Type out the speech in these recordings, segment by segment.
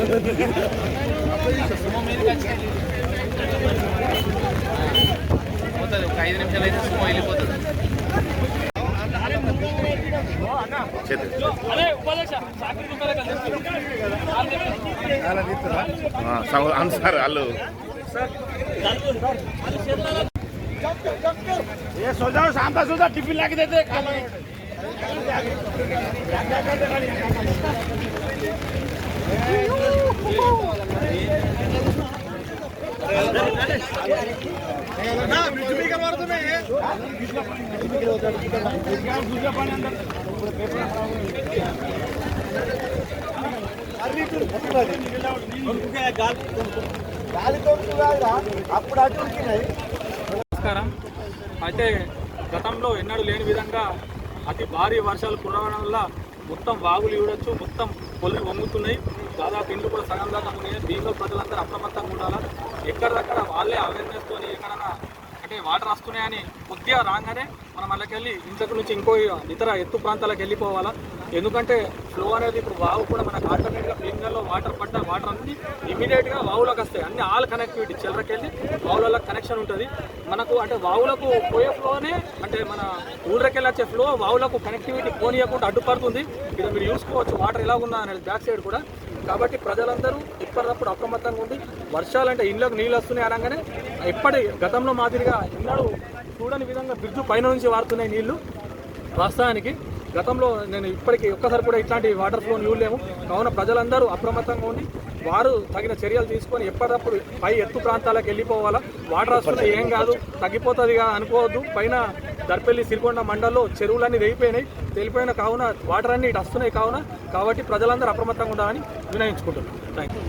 పోతుంది ఒక ఐదు నిమిషాలు అయితే సుమో వెళ్ళిపోతుంది అవును సార్ వాళ్ళు ఏ సోదారు సాంతా సోదా టిఫిన్ లాగి నమస్కారం. అయితే గతంలో ఎన్నడూ లేని విధంగా అతి భారీ వర్షాలు కురవడం వల్ల మొత్తం వాగులు ఇవ్వడచ్చు మొత్తం పొల్లు వంగుతున్నాయి. దాదాపు ఇండ్లు కూడా సగం దాకా ఉన్నాయి. దీనిలో ప్రజలందరూ అప్రమత్తంగా ఉండాలి? ఎక్కడదక్కడ వాళ్ళే అవేర్నెస్ తోని ఎక్కడన్నా అంటే వాటర్ వస్తున్నాయని కొద్దిగా రాగానే మనం వాళ్ళకెళ్ళి ఇంతకు నుంచి ఇంకో ఇతర ఎత్తు ప్రాంతాలకు వెళ్ళిపోవాలా? ఎందుకంటే ఫ్లో అనేది ఇప్పుడు వావు కూడా మనకు ఆల్టర్నేట్గా ప్లేన్లో వాటర్ పడ్డ వాటర్ అన్ని ఇమీడియట్గా వావులకు వస్తాయి. అన్ని ఆల్ కనెక్టివిటీ చిల్లరకెళ్ళి వావులలో కనెక్షన్ ఉంటుంది. మనకు అంటే వావులకు పోయే ఫ్లోనే అంటే మన ఊళ్ళకెళ్ళి వచ్చే ఫ్లో వావులకు కనెక్టివిటీ పోనీయకుండా అడ్డుపడుతుంది. ఇది మీరు చూసుకోవచ్చు. వాటర్ ఎలా ఉన్నా అనేది బ్యాక్ సైడ్ కూడా. కాబట్టి ప్రజలందరూ ఇప్పటికప్పుడు అప్రమత్తంగా ఉండి వర్షాలంటే ఇళ్ళకు నీళ్ళు వస్తున్నాయి అనగానే ఎప్పటి గతంలో మాదిరిగా ఎన్నడూ చూడని విధంగా బ్రిడ్జు పైన నుంచి వాడుతున్నాయి నీళ్ళు. వాస్తవానికి గతంలో నేను ఇప్పటికీ ఒక్కసారి కూడా ఇట్లాంటి వాటర్ ఫ్లో చూడలేము కావున ప్రజలందరూ అప్రమత్తంగా ఉండి వారు తగిన చర్యలు తీసుకొని ఎప్పటికప్పుడు పై ఎత్తు ప్రాంతాలకు వెళ్ళిపోవాలా. వాటర్ వస్తున్నా ఏం కాదు తగ్గిపోతుందిగా అనుకోవద్దు. పైన దర్పల్లి సిరికొండ మండల్లో చెరువులన్నీ తెగిపోయినాయి తెలిపోయిన కావున వాటర్ అన్ని ఇటు వస్తున్నాయి కావున. కాబట్టి ప్రజలందరూ అప్రమత్తంగా ఉండాలని వినయించుకుంటున్నాం. థ్యాంక్ యూ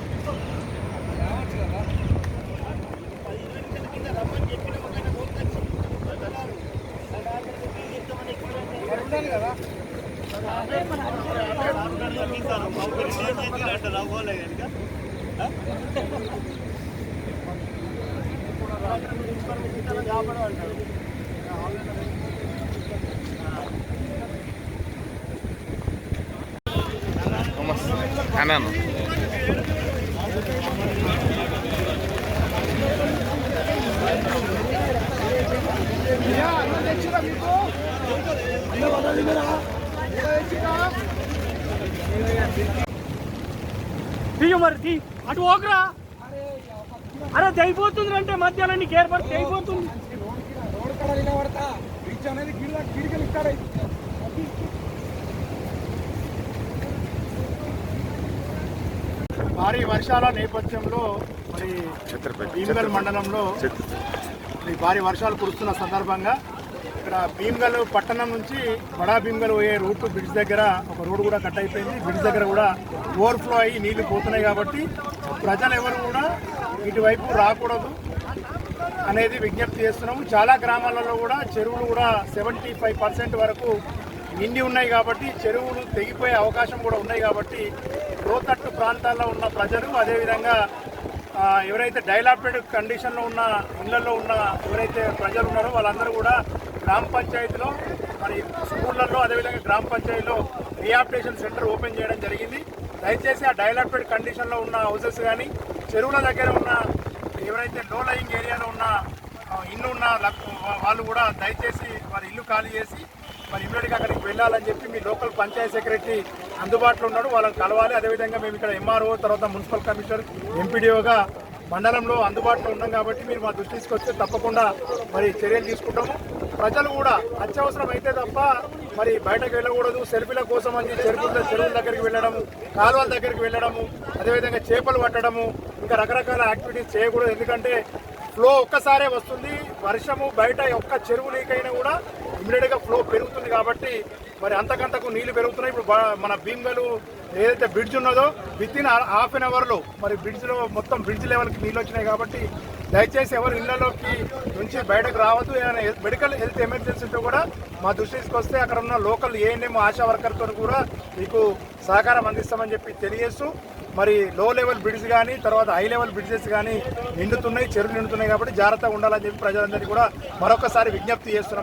అన్నాను తీయ మరి తీ. అటు ఓకరా. అరే తెగిపోతుంది అంటే మధ్యాహ్నం నీకు ఏర్పడి తెగిపోతుంది రోడ్ కడ నిలబడతా బ్రిడ్జ్ అనేది గిరికలు ఇక్కడ. భారీ వర్షాల నేపథ్యంలో మరి భీమగల్ మండలంలో ఈ భారీ వర్షాలు కురుస్తున్న సందర్భంగా ఇక్కడ భీమగల్ పట్టణం నుంచి బడా భీమగల్ పోయే రూట్ బ్రిడ్జ్ దగ్గర ఒక రోడ్డు కూడా కట్ అయిపోయింది. బ్రిడ్జ్ దగ్గర కూడా ఓవర్ఫ్లో అయ్యి నీళ్ళు పోతున్నాయి కాబట్టి ప్రజలు ఎవరు కూడా ఇటువైపు రాకూడదు. అనేది విజ్ఞప్తి చేస్తున్నాము. చాలా గ్రామాలలో కూడా చెరువులు కూడా సెవెంటీ ఫైవ్ పర్సెంట్ వరకు నిండి ఉన్నాయి కాబట్టి చెరువులు తెగిపోయే అవకాశం కూడా ఉన్నాయి కాబట్టి లోతట్టు ప్రాంతాల్లో ఉన్న ప్రజలు అదేవిధంగా ఎవరైతే డైలాప్టెడ్ కండిషన్లో ఉన్న ఇళ్ళలో ఉన్న ఎవరైతే ప్రజలు ఉన్నారో వాళ్ళందరూ కూడా గ్రామ పంచాయతీలో మరి స్కూళ్ళల్లో అదేవిధంగా గ్రామ పంచాయతీలో రీహాబిటేషన్ సెంటర్ ఓపెన్ చేయడం జరిగింది. దయచేసి ఆ డైలాప్టెడ్ కండిషన్లో ఉన్న హౌసెస్ కానీ చెరువుల దగ్గర ఉన్న ఎవరైతే లో లయింగ్ ఏరియాలో ఉన్న ఇల్లు ఉన్న లక్- వాళ్ళు కూడా దయచేసి వారి ఇల్లు ఖాళీ చేసి మరి ఇమ్మీడియట్గా అక్కడికి వెళ్ళాలని చెప్పి మీ లోకల్ పంచాయత్ సెక్రటరీ అందుబాటులో ఉన్నాడు. వాళ్ళని కలవాలి. అదేవిధంగా మేము ఇక్కడ ఎంఆర్ఓ తర్వాత మున్సిపల్ కమిషనర్ ఎంపీడీఓగా మండలంలో అందుబాటులో ఉన్నాం కాబట్టి మీరు మా దృష్టి తీసుకొస్తే తప్పకుండా మరి చర్యలు తీసుకుంటాము. ప్రజలు కూడా అత్యవసరం అయితే తప్ప మరి బయటకు వెళ్ళకూడదు సెల్ఫీల కోసం అని చెరువుల చెరువుల దగ్గరికి వెళ్ళడము కాలువల దగ్గరికి వెళ్ళడము అదేవిధంగా చేపలు పట్టడము ఇంకా రకరకాల యాక్టివిటీస్ చేయకూడదు. ఎందుకంటే ఫ్లో ఒక్కసారే వస్తుంది. వర్షము బయట ఒక్క చెరువు లీక్ అయినా కూడా ఇమీడియట్గా ఫ్లో పెరుగుతుంది కాబట్టి మరి అంతకంతకు నీళ్ళు పెరుగుతున్నాయి. ఇప్పుడు మన భీమ్గలు ఏదైతే బ్రిడ్జ్ ఉన్నదో విత్ ఇన్ హాఫ్ అన్ అవర్లో మరి బ్రిడ్జ్లో మొత్తం బ్రిడ్జ్ లెవెల్కి నీళ్ళు వచ్చినాయి కాబట్టి దయచేసి ఎవరు ఇళ్ళలోకి నుంచి బయటకు రావద్దు. ఏమైనా మెడికల్ హెల్త్ ఎమర్జెన్సీ కూడా మా దృష్టి తీసుకొస్తే అక్కడ ఉన్న లోకల్ ఏఎన్ఎం ఆశా వర్కర్తో కూడా మీకు సహకారం అందిస్తామని చెప్పి తెలియజేస్తూ మరి లో లెవెల్ బ్రిడ్జ్ కానీ తర్వాత హై లెవెల్ బ్రిడ్జెస్ కానీ నిండుతున్నాయి చెరువులు నిండుతున్నాయి కాబట్టి జాగ్రత్తగా ఉండాలని చెప్పి ప్రజలందరికీ కూడా మరొకసారి విజ్ఞప్తి చేస్తున్నాం.